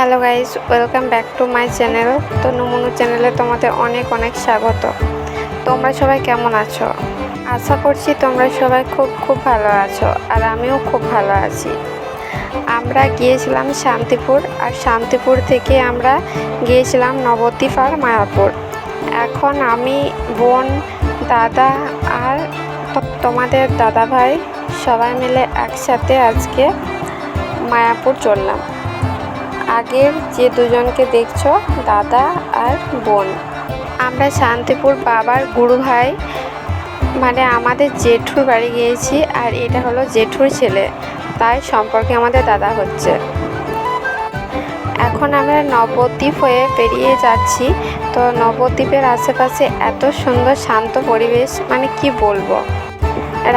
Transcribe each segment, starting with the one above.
Hello guys welcome back to my channel. তো নুমুনু চ্যানেলে তোমাদের অনেক অনেক স্বাগত। তোমরা সবাই কেমন আছো? আশা করছি তোমরা সবাই খুব খুব ভালো আছো আর আমিও খুব ভালো আছি। আমরা গিয়েছিলাম শান্তিপুর আর শান্তিপুর থেকে আমরা গিয়েছিলাম নবদ্বীপ আর মায়াপুর। এখন আমি, বোন, দাদা আর তোমাদের দাদা ভাই সবাই মিলে একসাথে আজকে মায়াপুর চললাম। আগের যে দুজনকে দেখছ, দাদা আর বোন। আমরা শান্তিপুর বাবার গুরু ভাই মানে আমাদের জেঠুর বাড়ি গিয়েছি আর এটা হলো জেঠুর ছেলে। তাই সম্পর্কে আমাদের দাদা হচ্ছে। এখন আমরা নবদ্বীপ হয়ে পেরিয়ে যাচ্ছি। তো নবদ্বীপের আশেপাশে এত সুন্দর শান্ত পরিবেশ মানে কি বলব?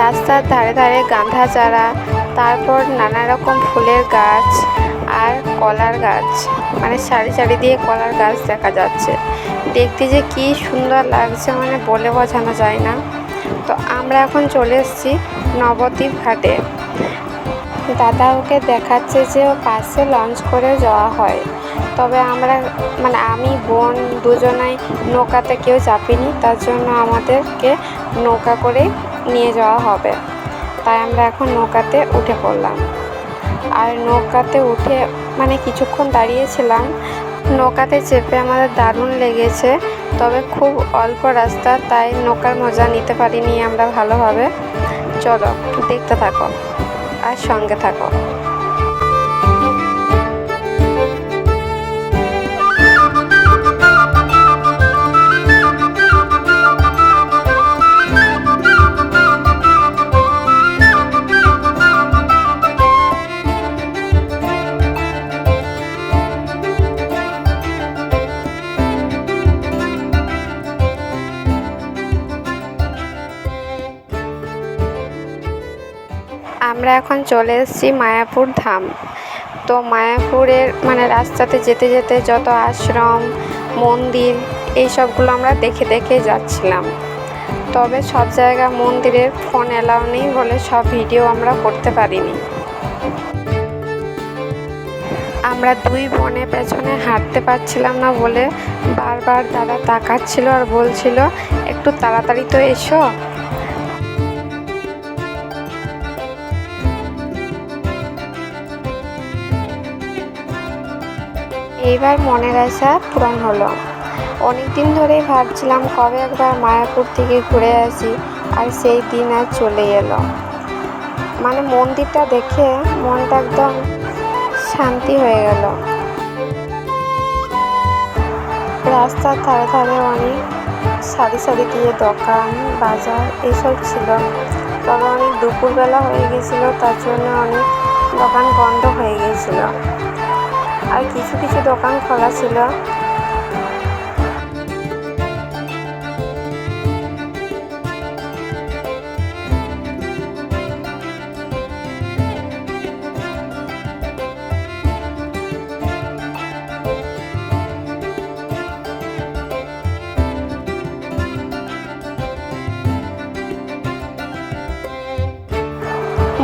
রাস্তার ধারে ধারে গাঁধা চারা তারপর নানা রকম ফুলের গাছ আর কলার গাছ। মানে সারি সারি দিয়ে কলার গাছ দেখা যাচ্ছে। দেখতে যে কি সুন্দর লাগছে মানে বলে বোঝানো যায় না। তো আমরা এখন চলে এসেছি নবদ্বীপ ঘাটে। দাদা ওকে দেখাচ্ছে যে ও পাশে লঞ্চ করে যাওয়া হয়। তবে আমরা মানে আমি, বোন দুজনাই নৌকাতে কেউ চাপিনি, তার জন্য আমাদেরকে নৌকা করে নিয়ে যাওয়া হবে। তাই আমরা এখন নৌকাতে উঠে পড়লাম। আর নৌকাতে উঠে মানে কিছুক্ষণ দাঁড়িয়েছিলাম। নৌকাতে চেপে আমাদের দারুণ লেগেছে, তবে খুব অল্প রাস্তা, তাই নৌকার মজা নিতে পারিনি আমরা ভালোভাবে। চলো, দেখতে থাকো আর সঙ্গে থাকো। আমরা এখন চলে এসেছি মায়াপুর ধাম। তো মায়াপুরের মানে রাস্তাতে যেতে যেতে যত আশ্রম, মন্দির, এই সবগুলো আমরা দেখে দেখে যাচ্ছিলাম। তবে সব জায়গা মন্দিরের ফোন অ্যালাউ নেই বলে সব ভিডিও আমরা করতে পারিনি। আমরা দুই বোনের পেছনে হাঁটতে পারছিলাম না বলে বারবার দাদা তাকাচ্ছিল আর বলছিল, একটু তাড়াতাড়ি তো এসো। এইবার মনের আশা পূরণ হলো। অনেক দিন ধরেই ভাবছিলাম কবে একবার মায়াপুর থেকে ঘুরে আসি, আর সেই দিন আর চলে এলো। মানে মন্দিরটা দেখে মনটা একদম শান্তি হয়ে গেল। রাস্তার ধারে ধারে অনেক সারি সারি দিয়ে দোকান, বাজার এসব ছিল। তবে অনেক দুপুরবেলা হয়ে গেছিল, তার জন্য অনেক দোকান বন্ধ হয়ে গিয়েছিল আর কিছু কিছু দোকান খোলা ছিল।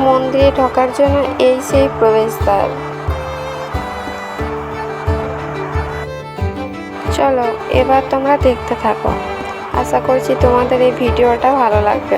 মন্দিরে ঢোকার জন্য এই সেই প্রবেশদ্বার। চলো এবার তোমরা দেখতে থাকো। আশা করছি তোমাদের এই ভিডিওটা ভালো লাগবে।